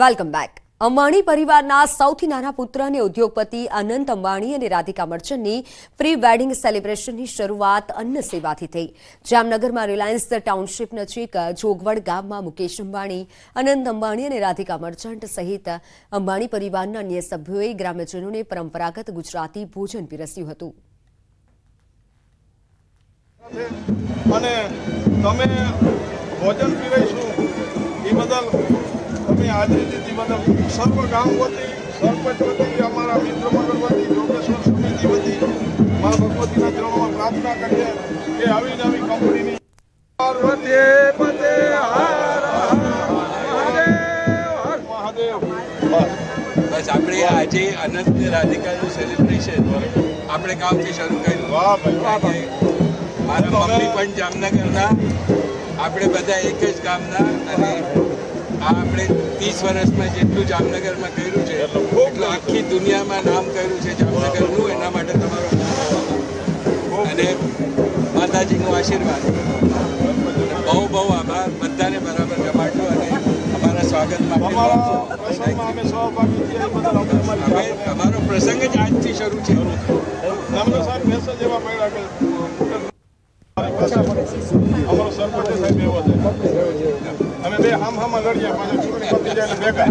Welcome back Ambani પરિવારના સૌથી નાના પુત્ર અને ઉદ્યોગપતિ અનંત અંબાણી અને રાધિકા મર્ચન્ટની પ્રી વેડિંગ સેલિબ્રેશનની શરૂઆત અન્ન સેવાથી થઈ. જામનગરમાં રિલાયન્સ ટાઉનશીપ નજીક જોગવડ ગામમાં મુકેશ અંબાણી, અનંત અંબાણી અને રાધિકા મર્ચન્ટ સહિત અંબાણી પરિવારના અન્ય સભ્યોએ ગ્રામ્યજનોને પરંપરાગત ગુજરાતી ભોજન પીરસ્યું હતું. અને તમે ભોજન પીરસું એ બદલ હાજરી દીધી બદલ સર્વ ગામ વતી સરપંચ વતી અમારા મિત્ર મંડળ વતી યોગેશ્વર સમિતિ વતી મા ભગવતીના ચરણોમાં પ્રાર્થના કરીએ કે આવી નવી કંપનીની પાર્વતી પતે હર હર. મહાદેવ. બસ આપણે આજે અનંત ને રાધિકાનું સેલિબ્રેશન આપણે ગામથી શરૂ કર્યું. વાહ ભાઈ વાહ મારા મમ્મી પણ જામનગરના. આપણે બધા એક જ ગામના અને આ આપણે ત્રીસ વર્ષમાં જેટલું જામનગરમાં કર્યું છે એટલું ખૂબ આખી દુનિયામાં નામ કર્યું છે જામનગરનું એના માટે તમારો અને માતાજીનો આશીર્વાદ. બહુ બહુ આભાર. બધાને બરાબર જમાડજો અને અમારા સ્વાગત માટે અમારા પ્રસંગ જ આજથી શરૂ છે. નમને સાહેબ મેસેજ એવા મળ્યા કે અમારો સરપંચ સાહેબ એવો છે. અમે બે હમ હમ લડીએ પાછા ચૂંટણી પતી જાય ભેગા.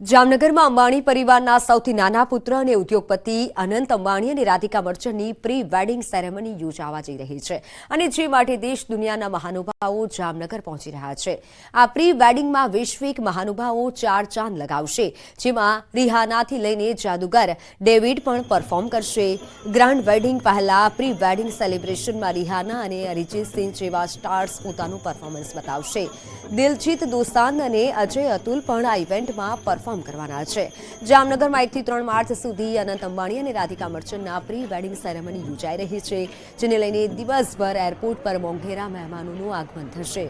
જામનગરમાં અંબાણી પરિવારના સૌથી નાના પુત્ર અને ઉદ્યોગપતિ અનંત અંબાણી અને રાધિકા મર્ચન્ટની પ્રી વેડિંગ સેરેમની યોજાવા જઈ રહી છે અને જે માટે દેશ દુનિયાના મહાનુભાવો જામનગર પહોંચી રહ્યા છે. આ પ્રી વેડિંગમાં વૈશ્વિક મહાનુભાવો ચાર ચાંદ લગાવશે, જેમાં રિહાનાથી લઈને જાદુગર ડેવિડ પણ પરફોર્મ કરશે. ગ્રાન્ડ વેડિંગ પહેલા પ્રી વેડિંગ સેલિબ્રેશનમાં રિહાના અને અરિજીત સિંહ જેવા સ્ટાર્સ પોતાનું પરફોર્મન્સ બતાવશે. દિલજીત દોસાન અને અજય અતુલ પણ આ ઇવેન્ટમાં પરફોર્મ કરવાના છે. જામનગરમાં એકથી ત્રણ માર્ચ સુધી અનંત અંબાણી અને રાધિકા મર્ચન્ટના પ્રી વેડિંગ સેરેમની યોજાઈ રહી છે, જેને લઈને દિવસભર એરપોર્ટ પર મોંઘેરા મહેમાનોનું આગમન થશે.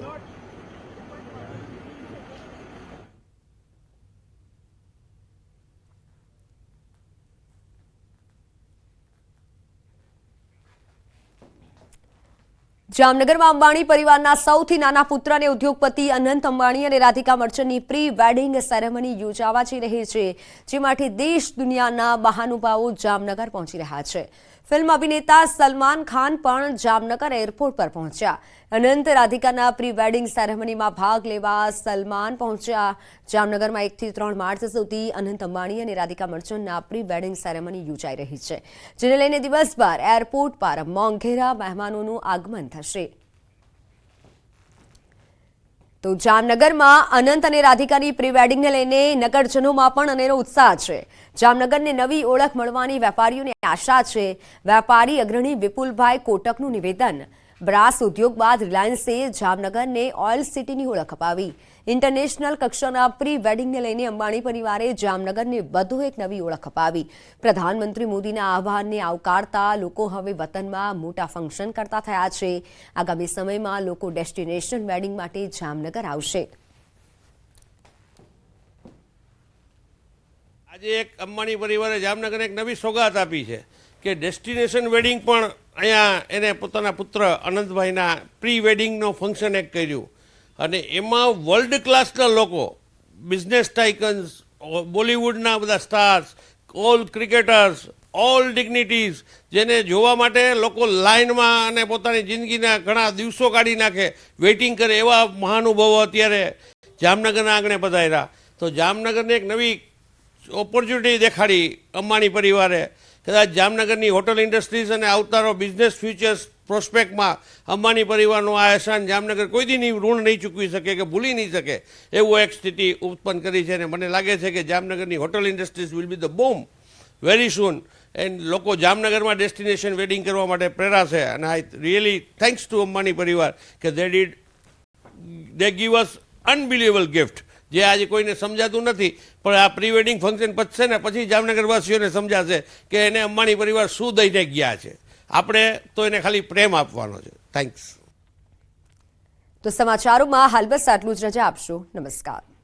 જામનગરમાં અંબાણી પરિવારના સૌથી નાના પુત્ર અને ઉદ્યોગપતિ અનંત અંબાણી અને રાધિકા મર્ચન્ટની પ્રી વેડિંગ સેરેમની યોજાવા જઈ રહી છે જે માટે દેશ દુનિયાના મહાનુભાવો જામનગર પહોંચી રહ્યા છે. ફિલ્મ અભિનેતા સલમાન ખાન પણ જામનગર એરપોર્ટ પર પહોંચ્યા. અનંત રાધિકાના પ્રી વેડિંગ સેરેમનીમાં ભાગ લેવા સલમાન પહોંચ્યા. જામનગરમાં એકથી ત્રણ માર્ચ સુધી અનંત અંબાણી અને રાધિકા મર્ચન્ટના પ્રી વેડિંગ સેરેમની યોજાઈ રહી છે, જેને લઈને દિવસભર એરપોર્ટ પર મોંઘેરા મહેમાનોનું આગમન થશે. તો જામનગરમાં અનંત અને રાધિકાની પ્રી વેડિંગને લઈને નગરજનોમાં પણ અનેરો ઉત્સાહ છે. જામનગરને નવી ઓળખ મળવાની વેપારીઓને આશા છે. વેપારી અગ્રણી વિપુલભાઈ કોટકનું નિવેદન બ્રાસ ઉદ્યોગ બાદ રિલાયન્સે જામનગરને ઓઇલ સિટીની ઓળખ અપાવી. ઇન્ટરનેશનલ કક્ષાના પ્રી વેડિંગને લઈને અંબાણી પરિવારે જામનગરને વધુ એક નવી ઓળખ અપાવી. પ્રધાનમંત્રી મોદીના આહ્વાનને આવકારતા લોકો હવે વતનમાં મોટા ફંક્શન કરતા થયા છે. આગામી સમયમાં લોકો ડેસ્ટિનેશન વેડિંગ માટે જામનગર આવશે. આજે એક અંબાણી પરિવારે જામનગરને એક નવી સોગાત આપી છે કે ડેસ્ટિનેશન વેડિંગ પણ અહીંયા એને પોતાના પુત્ર અનંતભાઈના પ્રી વેડિંગનો ફંક્શન એક કર્યું. અને એમાં વર્લ્ડ ક્લાસના લોકો બિઝનેસ ટાઇકન્સ બોલિવૂડના બધા stars all cricketers all dignitaries જેને જોવા માટે લોકો લાઇનમાં અને પોતાની જિંદગીના ઘણા દિવસો કાઢી નાખે વેઇટિંગ કરે એવા મહાનુભાવો અત્યારે જામનગરના આંગણે પધાર્યા. તો જામનગરને એક નવી ઓપોર્ચ્યુનિટી દેખાડી અંબાણી પરિવારે. કદાચ જામનગરની હોટલ ઇન્ડસ્ટ્રીઝ અને આવતારો બિઝનેસ ફ્યુચર્સ પ્રોસ્પેક્ટમાં અંબાણી પરિવારનું આ અહેસાન જામનગર કોઈ દી ઋણ નહીં ચૂકવી શકે કે ભૂલી નહીં શકે એવું એક સ્થિતિ ઉત્પન્ન કરી છે અને મને લાગે છે કે જામનગરની hotel industries will be the boom very soon. And લોકો જામનગરમાં ડેસ્ટિનેશન વેડિંગ કરવા માટે પ્રેરાશે અને I really thanks to Ambani પરિવાર કે they did they give us unbelievable gift જે આજે કોઈને સમજાતું નથી, પણ આ પ્રી વેડિંગ ફંક્શન પતશે ને, પછી જામનગરવાસીઓને સમજાશે કે એને અંબાણી પરિવાર શું દઈને ગયા છે. આપણે તો એને ખાલી પ્રેમ આપવાનો છે. થેન્ક્સ તો સમાચારોમાં હાલ બસ આટલું જ. રજા આપશો. નમસ્કાર.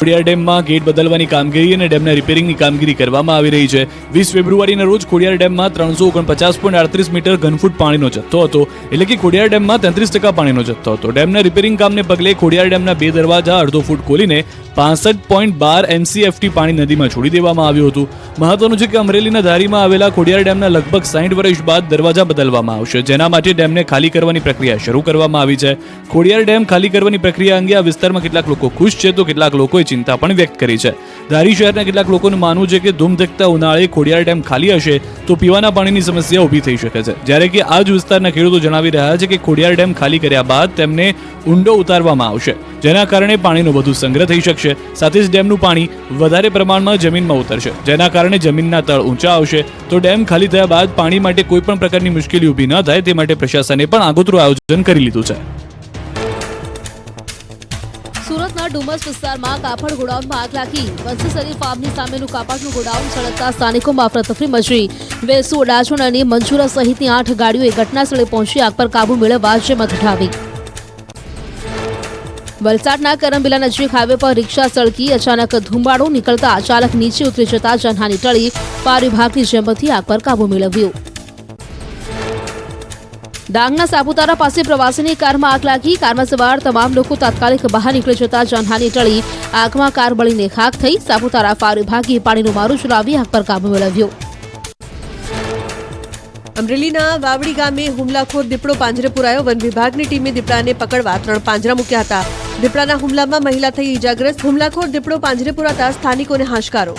ખોડિયાર ડેમમાં ગેટ બદલવાની કામગીરી અને ડેમના રિપેરિંગની કામગીરી કરવામાં આવી રહી છે. વીસ ફેબ્રુઆરીના રોજ ખોડિયાર ડેમમાં ત્રણસો ઓગણપચાસ પોઈન્ટ અડત્રીસ મીટર ઘનફૂટ પાણીનો જથ્થો હતો, એટલે કે ખોડિયાર ડેમમાં તેત્રીસ ટકા પાણીનો જથ્થો હતો. ડેમના રિપેરિંગ કામને પગલે ખોડિયાર ડેમના બે દરવાજા અડધો ફૂટ ખોલીને પાસઠ પોઈન્ટ બાર એમસીએફટી પાણી નદીમાં છોડી દેવામાં આવ્યું હતું. મહત્વનું છે કે અમરેલીના ધારીમાં આવેલા ખોડિયાર ડેમના લગભગ સાઠ વર્ષ બાદ દરવાજા બદલવામાં આવશે. જેના માટે ડેમને ખાલી કરવાની પ્રક્રિયા શરૂ કરવામાં આવી છે. ખોડિયાર ડેમ ખાલી કરવાની પ્રક્રિયા અંગે આ વિસ્તારમાં કેટલાક લોકો ખુશ છે તો કેટલાક લોકોએ ચિંતા પણ વ્યક્ત કરી છે. ધારી શહેરના કેટલાક લોકોનું માનવું છે કે ધૂમધકતા ઉનાળે ખોડિયાર ડેમ ખાલી હશે તો પીવાના પાણીની સમસ્યા ઊભી થઈ શકે છે. જ્યારે કે આ જ વિસ્તારના ખેડૂતો જણાવી રહ્યા છે કે ખોડિયાર ડેમ ખાલી કર્યા બાદ તેમને ઊંડો ઉતારવામાં આવશે, જેના કારણે પાણીનો વધુ સંગ્રહ થઈ શકશે. સાથે જ ડેમનું પાણી વધારે પ્રમાણમાં જમીનમાં ઉતરશે, જેના કારણે જમીનના તળ ઊંચા આવશે. તો ડેમ ખાલી થયા બાદ પાણી માટે કોઈ પણ પ્રકારની મુશ્કેલી ઊભી ન થાય, તે માટે પ્રશાસને પણ આગોતરું આયોજન કરી લીધું છે. ડુમસ વિસ્તારમાં કાપડ ગોડાઉનમાં આગ લાગી. વંશસરી ફાર્મની સામેનું કાપડનું ગોડાઉન સળગતા સ્થાનિકોમાં અફરાતફરી મચી વેસુ, અડાજણ અને મંજુરા સહિતની આઠ ગાડીઓએ ઘટનાસ્થળે પહોંચી આગ પર કાબુ મેળવવા જેમત ઉઠાવી. વલસાડના કરમબીલા નજીક હાઈવે પર રિક્ષા સળગી, અચાનક ધુમાડો નીકળતા ચાલક નીચે ઉતરી જતા જનહાની ટળી. પાર વિભાગની જેમતથી આગ પર કાબુ મેળવ્યો. ડાંગના સાપુતારા પાસે પ્રવાસીની કારમાં આગ લાગી. કારમાં સવાર તમામ લોકો તાત્કાલિક બહાર નીકળી જતા જાનહાની ટળી. આગમાં કાર બળીને ખાક થઈ સાપુતારા ફાર વિભાગે પાણીનું મારું ચલાવી આગ પર કાબુ મેળવ્યો. અમરેલીના વાવડી ગામે હુમલાખોર દીપડો પાંજરે પુરાયો. વન વિભાગની ટીમે દીપડાને પકડવા ત્રણ પાંજરા મૂક્યા હતા. દીપડાના હુમલામાં મહિલા થઈ ઇજાગ્રસ્ત હુમલાખોર દીપડો પાંજરે પુરાતા સ્થાનિકોને હાશકારો.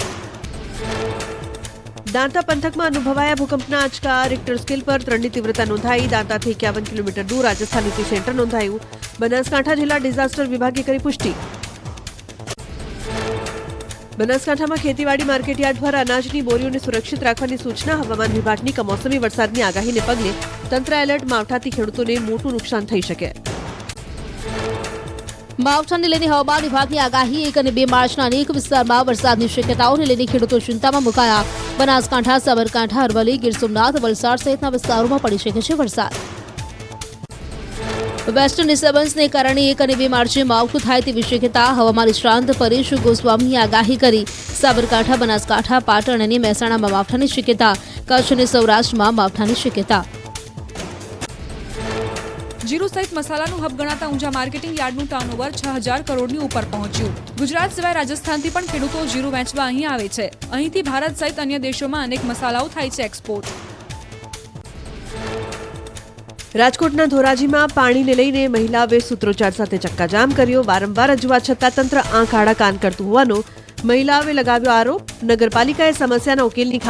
દાંતા પંથકમાં અનુભવાયા ભૂકંપના આંચકા. રિક્ટર સ્કેલ પર ત્રણની તીવ્રતા નોંધાઈ. દાંતાથી એકાવન કિલોમીટર દૂર રાજસ્થાન સેન્ટર નોંધાયું. બનાસકાંઠા જિલ્લા ડિઝાસ્ટર વિભાગે કરી પુષ્ટિ. બનાસકાંઠામાં ખેતીવાડી માર્કેટયાર્ડ પર અનાજની બોરીઓને સુરક્ષિત રાખવાની સૂચના હવામાન વિભાગની કમોસમી વરસાદની આગાહીને પગલે તંત્ર એલર્ટ માવઠાથી ખેડૂતોને મોટું નુકસાન થઈ શકે. માવઠાને લઈને હવામાન વિભાગની આગાહી, એક અને બે માર્ચના અનેક વિસ્તારમાં વરસાદની શક્યતાઓને લઈને ખેડૂતો ચિંતામાં મુકાયા. બનાસકાંઠા, સાબરકાંઠા, અરવલ્લી, ગીર સોમનાથ, વલસાડ સહિતના વિસ્તારોમાં પડી શકે છે વરસાદ. વેસ્ટર્ન ડિસ્ટર્બન્સને કારણે એક અને બે માર્ચે માવઠું થાય તેવી શક્યતા હવામાન નિષ્ણાંત પરેશ ગોસ્વામીએ આગાહી કરી. સાબરકાંઠા, બનાસકાંઠા, પાટણ અને મહેસાણામાં માવઠાની શક્યતા, કચ્છ અને સૌરાષ્ટ્રમાં માવઠાની શક્યતા. જીરું સહિત મસાલાનું હબ ગણાતા ઊંઝા માર્કેટિંગ યાર્ડનું ટર્નઓવર છ હજાર કરોડની ઉપર પહોંચ્યું. ગુજરાત સિવાય રાજસ્થાનથી પણ ખેડૂતો જીરું વેચવા અહીં આવે છે. અહીંથી ભારત સહિત અન્ય દેશોમાં અનેક મસાલાઓ થાય છે એક્સપોર્ટ રાજકોટના ધોરાજીમાં પાણીને લઈને મહિલાઓએ સૂત્રોચ્ચાર સાથે ચક્કાજામ કર્યો. વારંવાર રજૂઆત છતાં તંત્ર આંખ આડા કાન કરતું હોવાનો મહિલાઓએ લગાવ્યો આરોપ. નગરપાલિકાએ સમસ્યાના ઉકેલની ખાતરી